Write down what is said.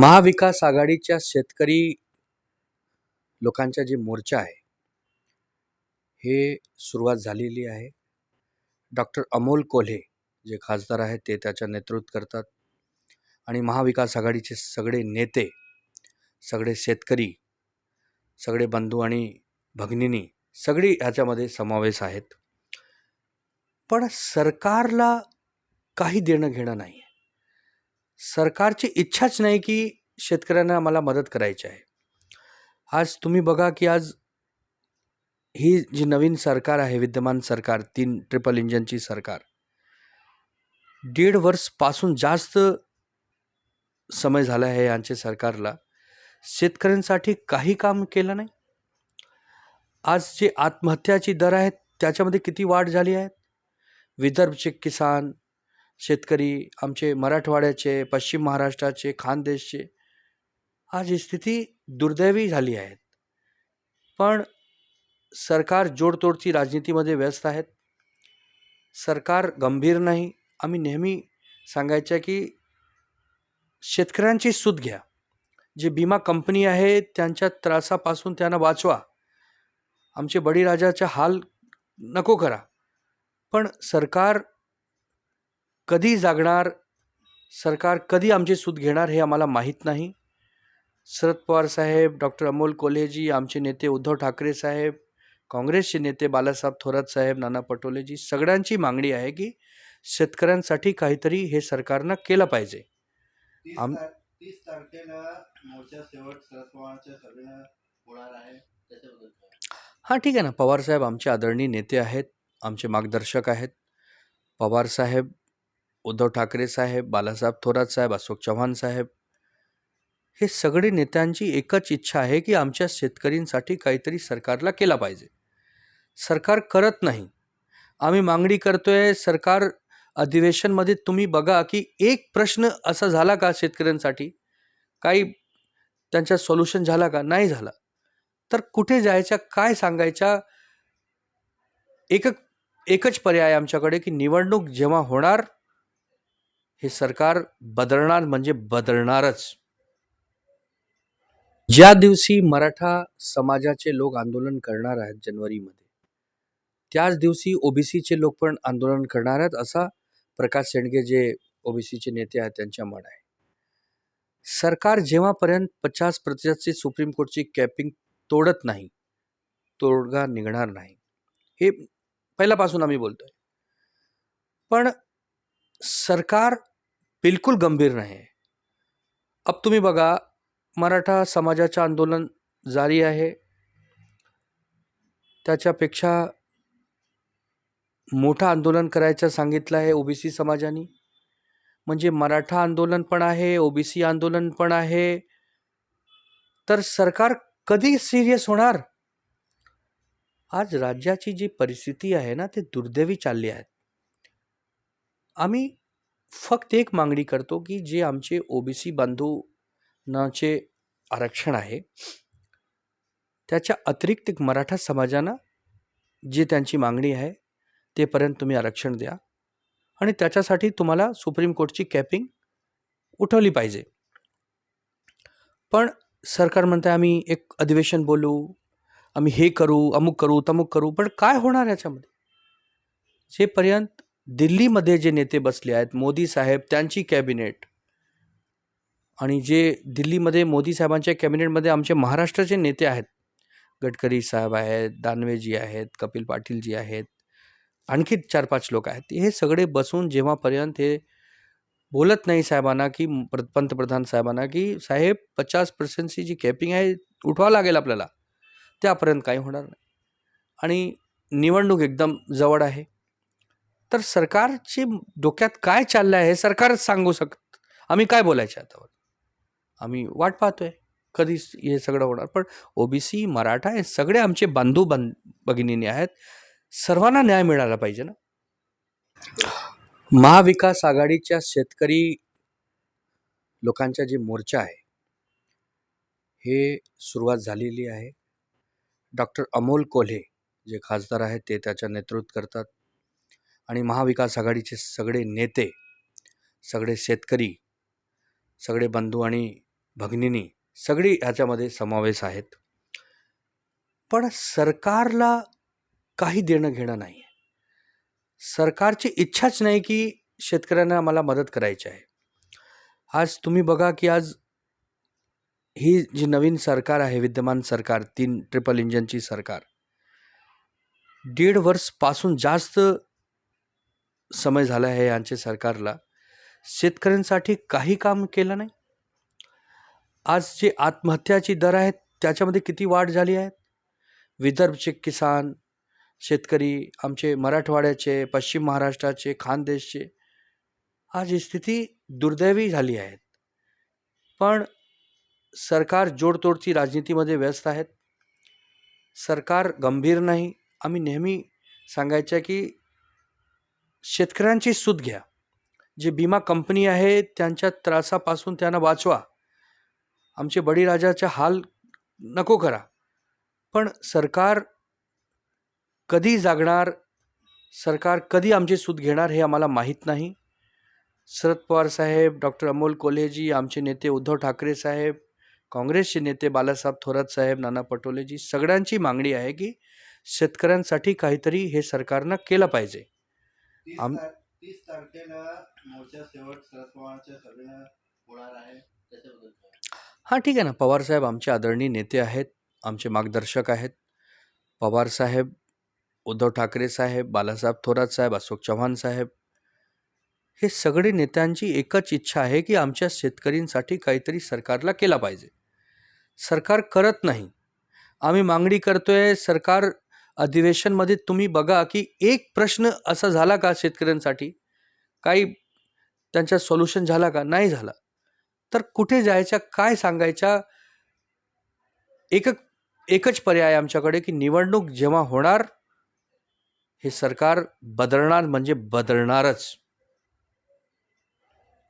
महाविकास आघाडीच्या शेतकरी लोकांचा जे मोर्चा आहे हे सुरुवात झालेली आहे. डॉक्टर अमोल कोल्हे जे खासदार आहेत ते त्याच्या नेतृत्व करतात. आणि महाविकास आघाडीचे सगळे नेते सगळे शेतकरी सगळे बंधू आणि भगिनींनी सगळी ह्याच्यामध्ये समावेश आहेत. पण सरकारला काही देणं घेणं नाही. सरकारची इच्छाच नाही की शेतकऱ्यांना मला मदत करायची आहे. आज तुम्ही बघा की आज ही जी नवीन सरकार आहे विद्यमान सरकार तीन ट्रिपल इंजनची सरकार दीड वर्षपासून जास्त समय झाला आहे यांच्या सरकारला. शेतकऱ्यांसाठी काही काम केलं नाही. आज जे आत्महत्याची दर आहेत त्याच्यामध्ये किती वाढ झाली आहे? विदर्भचे किसान शेतकरी आमचे मराठवाड्याचे पश्चिम महाराष्ट्राचे खानदेशचे आज ही स्थिती दुर्दैवी झाली आहे. पण सरकार जोडतोडची राजनीतीमध्ये व्यस्त आहेत. सरकार गंभीर नाही. आम्ही नेहमी सांगायचं की शेतकऱ्यांची सूत घ्या. जे विमा कंपनी आहे त्यांच्या त्रासापासून त्यांना वाचवा. आमचे बळीराजाचा हाल नको करा. पण सरकार कधी जागणार? सरकार कधी आमची सूत घेणार हे आम्हाला माहीत नाही. शरद पवार साहेब डॉक्टर अमोल कोल्हेजी आमचे नेते उद्धव ठाकरे साहेब काँग्रेसचे नेते बालासाहेब थोरात साहेब नाना पटोलेजी सगळ्यांची मागणी आहे की शेतकऱ्यांसाठी काहीतरी हे सरकारनं केलं पाहिजे. आम- तीस तारखेला मोर्चा शेवट शरद पवारच्या सभेला होणार आहे. त्याच्याबद्दल काय? हां ठीक आहे ना. पवारसाहेब आमचे आदरणीय नेते आहेत आमचे मार्गदर्शक आहेत. पवारसाहेब उद्धव ठाकरे साहेब बालासाहेब थोरात साहेब अशोक चव्हाण साहेब हे सगळे नेत्यांची एकच इच्छा आहे की आमच्या शेतकऱ्यांसाठी काहीतरी सरकारला केला पाहिजे. सरकार करत नाही. आम्ही मागणी करतोय सरकार अधिवेशनमध्ये तुम्ही बघा की एक प्रश्न असा झाला का शेतकऱ्यांसाठी? काही त्यांचा सोल्युशन झाला का? नाही झाला. तर कुठे जायच्या काय सांगायच्या? एक एकच पर्याय आमच्याकडे की निवडणूक जेव्हा होणार हे सरकार बदलणार म्हणजे बदलणारच. ज्या दिवशी मराठा समाजाचे लोक आंदोलन करणार आहेत जानेवारीमध्ये त्याच दिवशी ओबीसीचे लोक पण आंदोलन करणार आहेत असा प्रकाश शेंडगे जे ओबीसीचे नेते आहेत त्यांच्या मन आहे. सरकार जेव्हापर्यंत पचास प्रतिशतची सुप्रीम कोर्टची कॅपिंग तोडत नाही तोडगा निघणार नाही. हे पहिल्यापासून आम्ही बोलतोय. पण सरकार बिलकुल गंभीर नाही आहे. अब तुम्ही बघा मराठा समाजाचं आंदोलन जारी आहे. त्याच्यापेक्षा मोठं आंदोलन करायचं सांगितलं आहे ओबीसी समाजाने. म्हणजे मराठा आंदोलन पण आहे ओबीसी आंदोलन पण आहे. तर सरकार कधी सिरियस होणार? आज राज्याची जी परिस्थिती आहे ना ते दुर्दैवी चालली आहे. आम्ही फक्त एक मागणी करतो की जे आमचे ओबीसी बांधवांचे आरक्षण आहे त्याच्या अतिरिक्त एक मराठा समाजानं जे त्यांची मागणी आहे तेपर्यंत तुम्ही आरक्षण द्या. आणि त्याच्यासाठी तुम्हाला सुप्रीम कोर्टची कॅपिंग उठवली पाहिजे. पण सरकार म्हणते आम्ही एक अधिवेशन बोलू आम्ही हे करू अमुक करू तमुक करू पण काय होणार याच्यामध्ये? जेपर्यंत दिल्लीमध्ये जे नेते बसले आहेत मोदी साहेब त्यांची कॅबिनेट. आणि जे दिल्लीमध्ये मोदी साहेबांच्या कॅबिनेटमध्ये आमचे महाराष्ट्राचे नेते आहेत. गडकरी साहेब आहेत दानवेजी आहेत कपिल पाटीलजी आहेत. आणखी चार पाच लोक आहेत. हे सगळे बसून जेव्हापर्यंत हे बोलत नाही साहेबांना की प्र- पंतप्रधान साहेबांना की साहेब पचास पर्सेंटची जी कॅपिंग आहे उठवावं लागेल आपल्याला. त्यापर्यंत काही होणार नाही. आणि निवडणूक एकदम जवळ आहे. तर सरकारची डोक्यात काय चाललं आहे हे सरकारच सांगू शकत. आम्ही काय बोलायचं आतावर? आम्ही वाट पाहतोय. कधी हे सगळं होणार. पण ओबीसी मराठा हे सगळे आमचे बांधू बन भगिनीने आहेत. सर्वांना न्याय मिळाला पाहिजे ना? महाविकास आघाडीच्या शेतकरी लोकांचा जे मोर्चा आहे हे सुरुवात झालेली आहे. डॉक्टर अमोल कोल्हे जे खासदार आहेत ते त्याच्या नेतृत्व करतात. आणि महाविकास आघाडीचे सगळे नेते सगळे शेतकरी सगळे बंधू आणि भगिनी सगळी ह्याच्यामध्ये समावेश आहेत. पण सरकारला काही देणं घेणं नाही आहे सरकारची इच्छाच नाही की शेतकऱ्यांना आम्हाला मदत करायची आहे. आज तुम्ही बघा की आज ही जी नवीन सरकार आहे विद्यमान सरकार तीन ट्रिपल इंजनची सरकार दीड वर्षपासून जास्त समय झाला आहे यांचे सरकारला. शेतकऱ्यांसाठी काही काम केलं नाही? आज जे आत्महत्याची दर आहेत त्याच्यामध्ये किती वाढ झाली आहे? विदर्भचे किसान शेतकरी आमचे मराठवाड्याचे पश्चिम महाराष्ट्राचे खानदेशचे आज ही स्थिती दुर्दैवी झाली आहे. पण सरकार जोडतोडची राजनीतीमध्ये व्यस्त आहेत. सरकार गंभीर नाही. आम्ही नेहमी सांगायचं की शेतकऱ्यांची सूत घ्या. जे विमा कंपनी आहे त्यांच्या त्रासापासून त्यांना वाचवा. आमचे बळीराजाचा हाल नको करा. पण सरकार कधी जागणार सरकार कधी आमची सूत घेणार हे आम्हाला माहीत नाही. शरद पवार साहेब डॉक्टर अमोल कोल्हेजी आमचे नेते उद्धव ठाकरे साहेब काँग्रेसचे नेते बालासाहेब थोरात साहेब नाना पटोलेजी सगळ्यांची मागणी आहे की शेतकऱ्यांसाठी काहीतरी हे सरकारनं केलं पाहिजे. तीस आम- तार- तीस तारखेला मोर्चा शेवट शरद पवारच्या होणार आहे त्याच्याबद्दल काय? हां ठीक आहे ना. पवारसाहेब आमचे आदरणीय नेते आहेत आमचे मार्गदर्शक आहेत. पवारसाहेब उद्धव ठाकरे साहेब बालासाहेब थोरात साहेब अशोक चव्हाण साहेब हे सगळे नेत्यांची एकच इच्छा आहे की आमच्या शेतकऱ्यांसाठी काहीतरी सरकारला केला पाहिजे. सरकार करत नाही. आम्ही मागणी करतोय सरकार अधिवेशनमध्ये तुम्ही बघा की एक प्रश्न असा झाला का शेतकऱ्यांसाठी? काही त्यांच्या सोल्युशन झाला का? नाही झाला. तर कुठे जायच्या काय सांगायच्या? एक एकच पर्याय आमच्याकडे की निवडणूक जेव्हा होणार हे सरकार बदलणार म्हणजे बदलणारच.